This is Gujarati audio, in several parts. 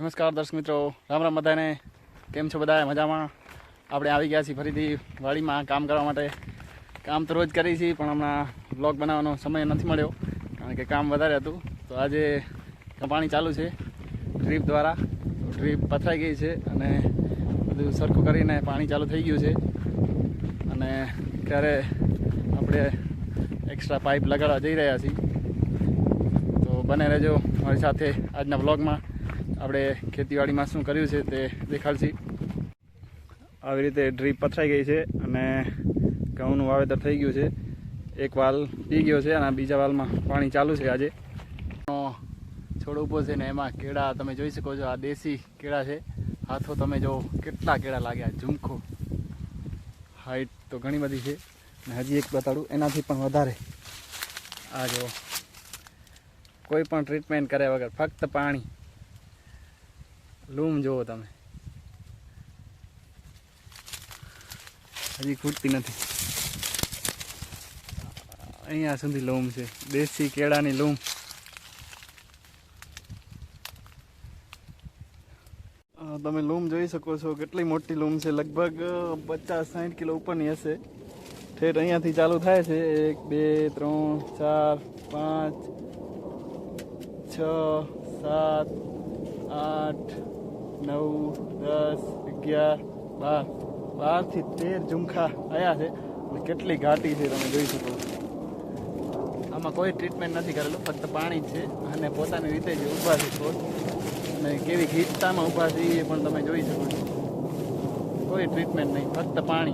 નમસ્કાર દર્શક મિત્રો, રામ રામ બધાને. કેમ છો બધા મજામાં? આપણે આવી ગયા છીએ ફરીથી વાડીમાં કામ કરવા માટે. કામ તો રોજ કરી છીએ, પણ હમણાં બ્લોગ બનાવવાનો સમય નથી મળ્યો, કારણ કે કામ વધારે હતું. તો આજે પાણી ચાલુ છે ડ્રીપ દ્વારા. ડ્રીપ પથરાઈ ગઈ છે અને બધું સરખું કરીને પાણી ચાલુ થઈ ગયું છે. અને ક્યારે આપણે એક્સ્ટ્રા પાઇપ લગાડવા જઈ રહ્યા છીએ. તો બને રહેજો મારી સાથે આજના બ્લોગમાં આપણે ખેતીવાડીમાં શું કર્યું છે તે દેખાડશી. આવી રીતે ડ્રીપ પથરાઈ ગઈ છે અને ઘઉંનું વાવેતર થઈ ગયું છે. એક વાલ પી ગયો છે અને બીજા વાલમાં પાણી ચાલુ છે આજે. છોડ ઊભો છે ને એમાં કેળા તમે જોઈ શકો છો આ દેશી કેળા છે. હાથો તમે જો કેટલા કેળા લાગ્યા ઝુમખો. હાઈટ તો ઘણી બધી છે. અને હજી એક બતાડું એનાથી પણ વધારે. આ જો કોઈ પણ ટ્રીટમેન્ટ કર્યા વગર ફક્ત પાણી. લૂમ જુઓ તમે. હજી ખૂટતી નથી. અહીંયા સુધી લૂમ છે. દેશી કેળાની લૂમ. તમે લૂમ જોઈ શકો છો કેટલી મોટી લૂમ છે. લગભગ પચાસ સાઠ કિલો ઉપરની હશે. ઠેઠ અહીંયાથી ચાલુ થાય છે. એક, બે, ત્રણ, ચાર, પાંચ, છ, સાત, આઠ નવ, દસ, અગિયાર, બાર. બારથી તેર ઝુમખા આવ્યા છે. અને કેટલી ઘાટી છે તમે જોઈ શકો. આમાં કોઈ ટ્રીટમેન્ટ નથી કરેલું, ફક્ત પાણી છે. અને પોતાની રીતે જ ઊભા છે છોડ. અને કેવી ગીચતામાં ઊભા છે એ પણ તમે જોઈ શકો છો. કોઈ ટ્રીટમેન્ટ નહીં, ફક્ત પાણી.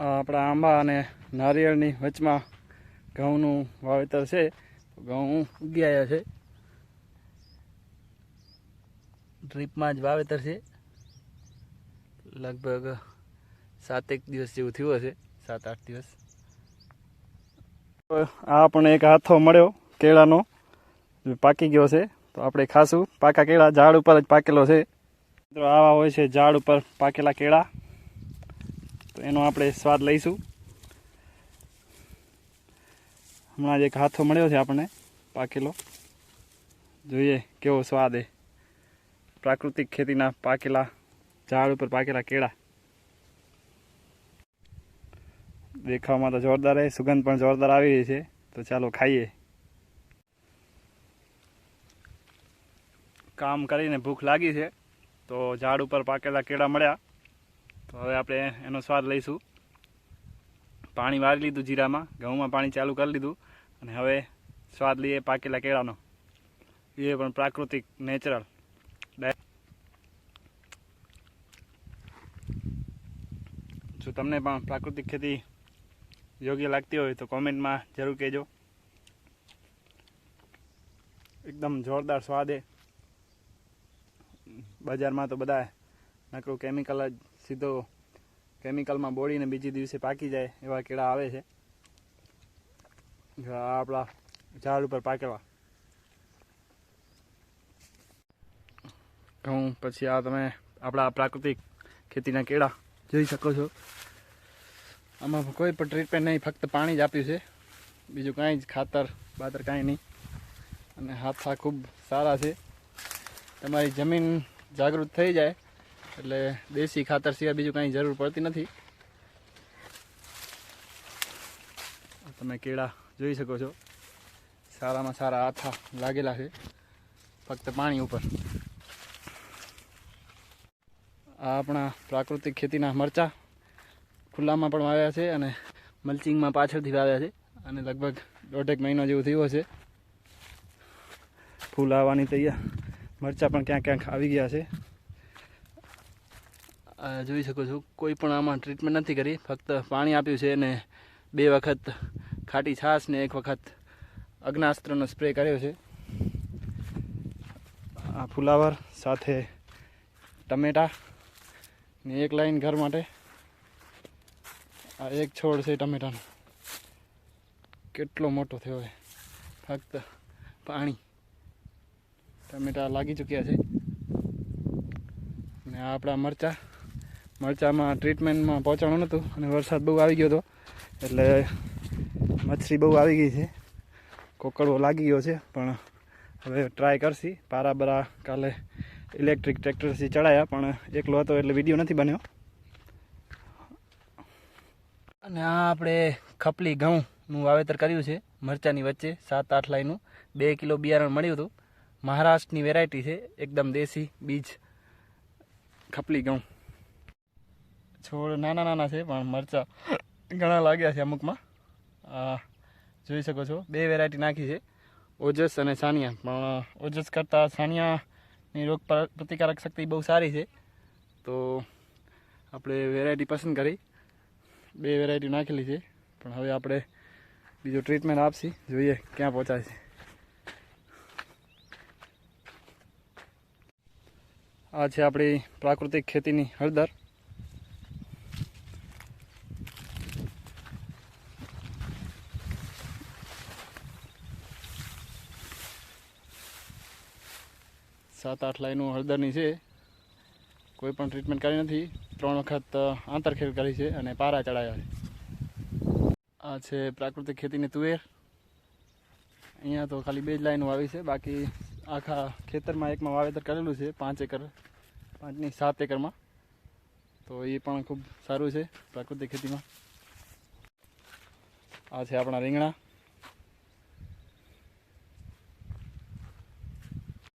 આપણા આંબા અને નારિયેળની વચમાં ઘઉંનું વાવેતર છે. ઘઉં ઉગી આવ્યા છે. ડ્રીપમાં જ વાવેતર છે. લગભગ સાતેક દિવસ જેવું થયું હશે સાત આઠ દિવસ આ પણ એક હાથો મળ્યો કેળાનો. પાકી ગયો છે, તો આપણે ખાશું. પાકા કેળા ઝાડ ઉપર જ પાકેલો છે. મિત્રો, આવા હોય છે ઝાડ ઉપર પાકેલા કેળા. તો એનો આપણે સ્વાદ લઈશું. હમણાં જ એક હાથો મળ્યો છે આપણને, પાકેલો. જોઈએ કેવો સ્વાદ એ પ્રાકૃતિક ખેતીના પાકેલા, ઝાડ ઉપર પાકેલા કેળા. દેખાવમાં તો જોરદાર છે, સુગંધ પણ જોરદાર આવી રહી છે. તો ચાલો ખાઈએ. કામ કરીને ભૂખ લાગી છે, તો ઝાડ ઉપર પાકેલા કેળા મળ્યા. તો હવે આપણે એનો સ્વાદ લઈશું. પાણી વારી લીધું જીરામાં, ઘઉંમાં પાણી ચાલુ કરી લીધું. અને હવે સ્વાદ લઈએ પાકેલા કેળાનો. એ પણ પ્રાકૃતિક, નેચરલ. જો તમને પણ પ્રાકૃતિક ખેતી યોગ્ય લાગતી હોય તો કોમેન્ટમાં જરૂર કહેજો. એકદમ જોરદાર સ્વાદે. બજારમાં તો બધા નકરું કેમિકલ જ સીધો કેમિકલમાં બોળીને બીજી દિવસે પાકી જાય એવા કેળા આવે છે. આપણા ઝાડ ઉપર પાકેલા. ઘઉં, પછી આ તમે આપણા પ્રાકૃતિક ખેતીના કેળા જોઈ શકો છો. આમાં કોઈ પણ ટ્રીટમેન્ટ નહીં, ફક્ત પાણી જ આપ્યું છે. બીજું કાંઈ જ ખાતર, બાતર કાંઈ નહીં. અને હાથા ખૂબ સારા છે. તમારી જમીન જાગૃત થઈ જાય, એટલે દેશી ખાતર સિવાય બીજું કાંઈ જરૂર પડતી નથી. તમે કેળા જોઈ શકો છો. સારામાં સારા હાથા લાગેલા છે, ફક્ત પાણી ઉપર. આ આપણા પ્રાકૃતિક ખેતીના મરચાં ખુલ્લામાં પણ વાવ્યા છે અને મલ્ચિંગમાં પાછળથી વાવ્યા છે અને લગભગ દોઢેક મહિનો જેવું થયું છે ફૂલ આવવાની તૈયાર. મરચાં પણ ક્યાંક ક્યાંક આવી ગયા છે. જોઈ શકો છો, કોઈ પણ આમાં ટ્રીટમેન્ટ નથી કરી. ફક્ત પાણી આપ્યું છે અને બે વખત ખાટી છાશ ને એક વખત અગ્નાસ્ત્રનો સ્પ્રે કર્યો છે. આ ફુલાવર સાથે ટમેટા ને એક લાઈન ઘર માટે. આ એક છોડ છે ટમેટાનો. કેટલો મોટો થયો છે ફક્ત પાણી. ટમેટા લાગી ચૂક્યા છે. ને આપણા મરચાં. મરચાંમાં ટ્રીટમેન્ટમાં પહોંચાણું નહોતું અને વરસાદ બહુ આવી ગયો હતો. એટલે મચ્છરી બહુ આવી ગઈ છે. કોકડવો લાગી ગયો છે, પણ હવે ટ્રાય કરશી. પારા બરા કાલે ઇલેક્ટ્રિક ટ્રેક્ટરથી ચડાયા, પણ એકલો હતો એટલે વીડિયો નથી બન્યો. અને આ આપણે ખપલી ઘઉંનું વાવેતર કર્યું છે, મરચાની વચ્ચે, સાત આઠ લાઈનું. બે કિલો બિયારણ મળ્યું હતું. મહારાષ્ટ્રની વેરાયટી છે, એકદમ દેશી બીજ ખપલી ઘઉં. છોડ નાના નાના છે, પણ મરચાં ઘણા લાગ્યા છે અમુકમાં. જોઈ શકો છો, બે વેરાયટી નાખી છે. ઓજસ અને સાનિયા. પણ ઓજસ કરતાં સાનિયાની રોગ પ્ર- પ્રતિકારક શક્તિ બહુ સારી છે. તો આપણે વેરાયટી પસંદ કરી. બે વેરાયટી નાખેલી છે. પણ હવે આપણે બીજો ટ્રીટમેન્ટ આપશી. જોઈએ ક્યાં પહોંચાય છે. આ છે આપણી પ્રાકૃતિક ખેતીની હળદર. સાત આઠ લાઈનો હળદરની છે. કોઈ પણ ટ્રીટમેન્ટ કરી નથી. ત્રણ વખત આંતરખેર કરી છે અને પારા ચડાયા છે. આ છે પ્રાકૃતિક ખેતીની તુવેર. અહીંયા તો ખાલી બે જ લાઈનો આવી છે. બાકી આખા ખેતરમાં એકમાં વાવેતર કરેલું છે, પાંચ એકર. પાંચની સાત એકરમાં. તો એ પણ ખૂબ સારું છે પ્રાકૃતિક ખેતીમાં. આ છે આપણા રીંગણા.